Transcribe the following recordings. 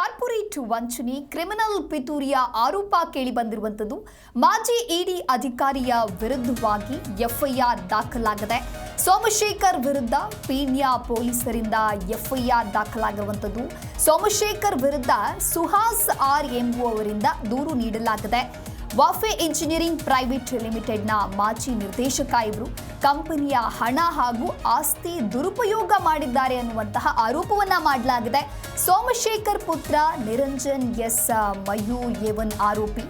Corporate ವಂಚನೆ, criminal ಪಿತೂರಿಯ ಆರೋಪ ಕೇಳಿಬಂದಿರುವಂಥದ್ದು ಮಾಜಿ ಇಡಿ ಅಧಿಕಾರಿಯ ವಿರುದ್ಧವಾಗಿ ಎಫ್ಐಆರ್ ದಾಖಲಾಗಿದೆ ಸೋಮಶೇಖರ್ ವಿರುದ್ಧ ಪೀಣ್ಯ ಪೊಲೀಸರಿಂದ ಎಫ್ಐಆರ್ ದಾಖಲಾಗಿರುವಂಥದ್ದು ಸೋಮಶೇಖರ್ ವಿರುದ್ಧ ಸುಹಾಸ್ ಆರ್ ಎಂಬುವವರಿಂದ ದೂರು ನೀಡಲಾಗಿದೆ ವಾಫೆ ಇಂಜಿನಿಯರಿಂಗ್ ಪ್ರೈವೇಟ್ ಲಿಮಿಟೆಡ್ನ ಮಾಜಿ ನಿರ್ದೇಶಕ ಇವರು ಕಂಪನಿಯ ಹಣ ಹಾಗೂ ಆಸ್ತಿ ದುರುಪಯೋಗ ಮಾಡಿದ್ದಾರೆ ಅನ್ನುವಂತಹ ಆರೋಪವನ್ನ ಮಾಡಲಾಗಿದೆ. ಸೋಮಶೇಖರ್ ಪುತ್ರ ನಿರಂಜನ್ ಎಸ್ ಮಯೂ ಎವನ್ ಆರೋಪಿ.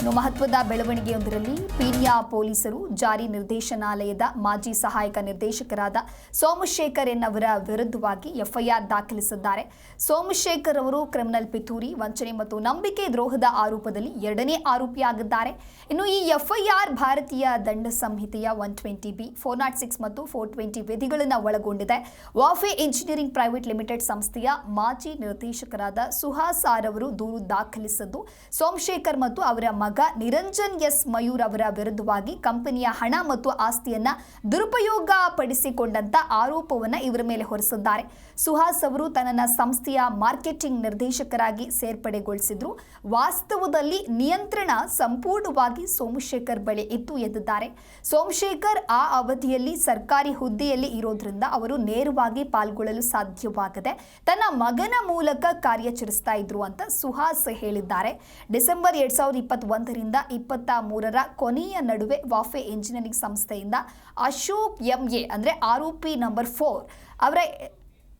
ಇನ್ನು ಮಹತ್ವದ ಬೆಳವಣಿಗೆಯೊಂದರಲ್ಲಿ ಪೀಣ್ಯ ಪೊಲೀಸರು ಜಾರಿ ನಿರ್ದೇಶನಾಲಯದ ಮಾಜಿ ಸಹಾಯಕ ನಿರ್ದೇಶಕರಾದ ಸೋಮಶೇಖರ್ ಎನ್ನವರ ವಿರುದ್ಧವಾಗಿ ಎಫ್ಐಆರ್ ದಾಖಲಿಸಿದ್ದಾರೆ. ಸೋಮಶೇಖರ್ ಅವರು ಕ್ರಿಮಿನಲ್ ಪಿತೂರಿ, ವಂಚನೆ ಮತ್ತು ನಂಬಿಕೆ ದ್ರೋಹದ ಆರೋಪದಲ್ಲಿ ಎರಡನೇ ಆರೋಪಿಯಾಗಿದ್ದಾರೆ ಇನ್ನು ಈ ಎಫ್ಐಆರ್ ಭಾರತೀಯ ದಂಡ ಸಂಹಿತೆಯ one twenty B, four nought six ಮತ್ತು ಫೋರ್ ಟ್ವೆಂಟಿ ವಿಧಿಗಳನ್ನು ಒಳಗೊಂಡಿದೆ. ವಾಫೆ ಇಂಜಿನಿಯರಿಂಗ್ ಪ್ರೈವೇಟ್ ಲಿಮಿಟೆಡ್ ಸಂಸ್ಥೆಯ ಮಾಜಿ ನಿರ್ದೇಶಕರಾದ ಸುಹಾಸ್ ಆರ್ ಅವರು ದೂರು ದಾಖಲಿಸಿದ್ದು, ಸೋಮಶೇಖರ್ ಮತ್ತು ಅವರ ಮಗ ನಿರಂಜನ್ ಎಸ್ ಮಯೂರ್ ಅವರ ವಿರುದ್ಧವಾಗಿ ಕಂಪನಿಯ ಹಣ ಮತ್ತು ಆಸ್ತಿಯನ್ನ ದುರುಪಯೋಗ ಪಡಿಸಿಕೊಂಡಂತ ಆರೋಪವನ್ನ ಇವರ ಮೇಲೆ ಹೊರಿಸಿದ್ದಾರೆ. ಸುಹಾಸ್ ಅವರು ತನ್ನ ಸಂಸ್ಥೆಯ ಮಾರ್ಕೆಟಿಂಗ್ ನಿರ್ದೇಶಕರಾಗಿ ಸೇರ್ಪಡೆಗೊಳಿಸಿದ್ರು. ವಾಸ್ತವದಲ್ಲಿ ನಿಯಂತ್ರಣ ಸಂಪೂರ್ಣವಾಗಿ ಸೋಮಶೇಖರ್ ಬಳಿ ಇತ್ತು ಎಂದಿದ್ದಾರೆ. ಸೋಮಶೇಖರ್ ಆ ಅವಧಿಯಲ್ಲಿ ಸರ್ಕಾರಿ ಹುದ್ದೆಯಲ್ಲಿ ಇರೋದ್ರಿಂದ ಅವರು ನೇರವಾಗಿ ಪಾಲ್ಗೊಳ್ಳಲು ಸಾಧ್ಯವಾಗದೆ ತನ್ನ ಮಗನ ಮೂಲಕ ಕಾರ್ಯಾಚರಿಸ್ತಾ ಇದ್ರು ಅಂತ ಸುಹಾಸ್ ಹೇಳಿದ್ದಾರೆ. ಡಿಸೆಂಬರ್ ಎರಡ್ ಸಾವಿರದ ಇಪ್ಪತ್ತೊಂದರಿಂದ ಇಪ್ಪತ್ತ ಮೂರರ ಕೊನೆಯ ನಡುವೆ ವಾಫೆ ಇಂಜಿನಿಯರಿಂಗ್ ಸಂಸ್ಥೆಯಿಂದ ಅಶೋಕ್ ಎಂ ಎ ಅಂದರೆ ಆರೋಪಿ ನಂಬರ್ ಫೋರ್ ಅವರ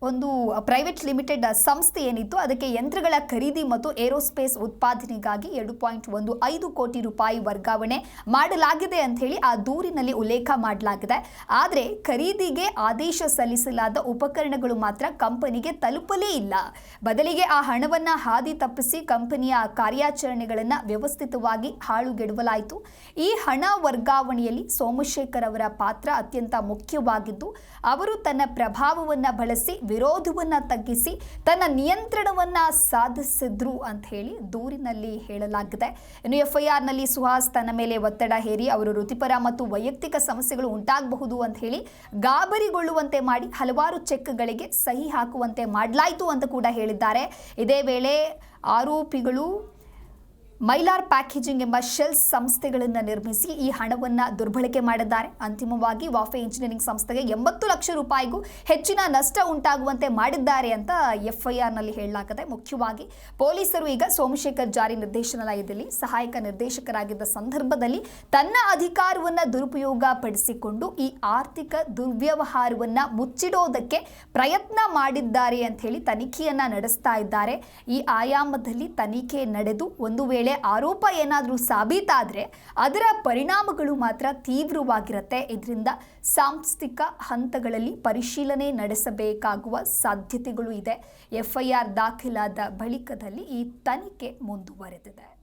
ಒಂದು ಪ್ರೈವೇಟ್ ಲಿಮಿಟೆಡ್ ಸಂಸ್ಥೆ ಏನಿತ್ತು, ಅದಕ್ಕೆ ಯಂತ್ರಗಳ ಖರೀದಿ ಮತ್ತು ಏರೋಸ್ಪೇಸ್ ಉತ್ಪಾದನೆಗಾಗಿ ಎರಡು ಪಾಯಿಂಟ್ ಒಂದು ಐದು ಕೋಟಿ ರೂಪಾಯಿ ವರ್ಗಾವಣೆ ಮಾಡಲಾಗಿದೆ ಅಂತ ಹೇಳಿ ಆ ದೂರಿನಲ್ಲಿ ಉಲ್ಲೇಖ ಮಾಡಲಾಗಿದೆ. ಆದರೆ ಖರೀದಿಗೆ ಆದೇಶ ಸಲ್ಲಿಸಲಾದ ಉಪಕರಣಗಳು ಮಾತ್ರ ಕಂಪನಿಗೆ ತಲುಪಲೇ ಇಲ್ಲ. ಬದಲಿಗೆ ಆ ಹಣವನ್ನು ಹಾದಿ ತಪ್ಪಿಸಿ ಕಂಪನಿಯ ಕಾರ್ಯಾಚರಣೆಗಳನ್ನು ವ್ಯವಸ್ಥಿತವಾಗಿ ಹಾಳುಗೆಡವಲಾಯಿತು. ಈ ಹಣ ವರ್ಗಾವಣೆಯಲ್ಲಿ ಸೋಮಶೇಖರ್ ಅವರ ಪಾತ್ರ ಅತ್ಯಂತ ಮುಖ್ಯವಾಗಿದ್ದು, ಅವರು ತನ್ನ ಪ್ರಭಾವವನ್ನು ಬಳಸಿ ವಿರೋಧವನ್ನ ತಗ್ಗಿಸಿ ತನ್ನ ನಿಯಂತ್ರಣವನ್ನ ಸಾಧಿಸಿದ್ರು ಅಂತ ಹೇಳಿ ದೂರಿನಲ್ಲಿ ಹೇಳಲಾಗಿದೆ. ಇನ್ನು ಎಫ್ಐಆರ್ನಲ್ಲಿ ಸುಹಾಸ್ ತನ್ನ ಮೇಲೆ ಒತ್ತಡ ಹೇರಿ ಅವರು ವೃತ್ತಿಪರ ಮತ್ತು ವೈಯಕ್ತಿಕ ಸಮಸ್ಯೆಗಳು ಉಂಟಾಗಬಹುದು ಅಂತ ಹೇಳಿ ಗಾಬರಿಗೊಳ್ಳುವಂತೆ ಮಾಡಿ ಹಲವಾರು ಚೆಕ್ಗಳಿಗೆ ಸಹಿ ಹಾಕುವಂತೆ ಮಾಡಲಾಯಿತು ಅಂತ ಕೂಡ ಹೇಳಿದ್ದಾರೆ. ಇದೇ ವೇಳೆ ಆರೋಪಿಗಳು ಮೈಲಾರ್ ಪ್ಯಾಕೇಜಿಂಗ್ ಎಂಬ ಶೆಲ್ ಸಂಸ್ಥೆಗಳನ್ನು ನಿರ್ಮಿಸಿ ಈ ಹಣವನ್ನು ದುರ್ಬಳಕೆ ಮಾಡಿದ್ದಾರೆ. ಅಂತಿಮವಾಗಿ ವಾಫೆ ಇಂಜಿನಿಯರಿಂಗ್ ಸಂಸ್ಥೆಗೆ ಎಂಬತ್ತು ಲಕ್ಷ ರೂಪಾಯಿಗೂ ಹೆಚ್ಚಿನ ನಷ್ಟ ಉಂಟಾಗುವಂತೆ ಮಾಡಿದ್ದಾರೆ ಅಂತ ಎಫ್ಐಆರ್ನಲ್ಲಿ ಹೇಳಲಾಗಿದೆ ಮುಖ್ಯವಾಗಿ ಪೊಲೀಸರು ಈಗ ಸೋಮಶೇಖರ್ ಜಾರಿ ನಿರ್ದೇಶನಾಲಯದಲ್ಲಿ ಸಹಾಯಕ ನಿರ್ದೇಶಕರಾಗಿದ್ದ ಸಂದರ್ಭದಲ್ಲಿ ತನ್ನ ಅಧಿಕಾರವನ್ನು ದುರುಪಯೋಗ ಪಡಿಸಿಕೊಂಡು ಈ ಆರ್ಥಿಕ ದುರ್ವ್ಯವಹಾರವನ್ನು ಮುಚ್ಚಿಡೋದಕ್ಕೆ ಪ್ರಯತ್ನ ಮಾಡಿದ್ದಾರೆ ಅಂತ ಹೇಳಿ ತನಿಖೆಯನ್ನ ನಡೆಸ್ತಾ ಇದ್ದಾರೆ. ಈ ಆಯಾಮದಲ್ಲಿ ತನಿಖೆ ನಡೆದು ಒಂದು ವೇಳೆ ಆರೋಪ ಏನಾದರೂ ಸಾಬೀತಾದರೆ ಅದರ ಪರಿಣಾಮಗಳು ಮಾತ್ರ ತೀವ್ರವಾಗಿರುತ್ತೆ. ಇದರಿಂದ ಸಾಂಸ್ಥಿಕ ಹಂತಗಳಲ್ಲಿ ಪರಿಶೀಲನೆ ನಡೆಸಬೇಕಾಗುವ ಸಾಧ್ಯತೆಗಳು ಇದೆ. ಎಫ್ಐಆರ್ ದಾಖಲಾದ ಬಳಿಕದಲ್ಲಿ ಈ ತನಿಖೆ ಮುಂದುವರೆದಿದೆ.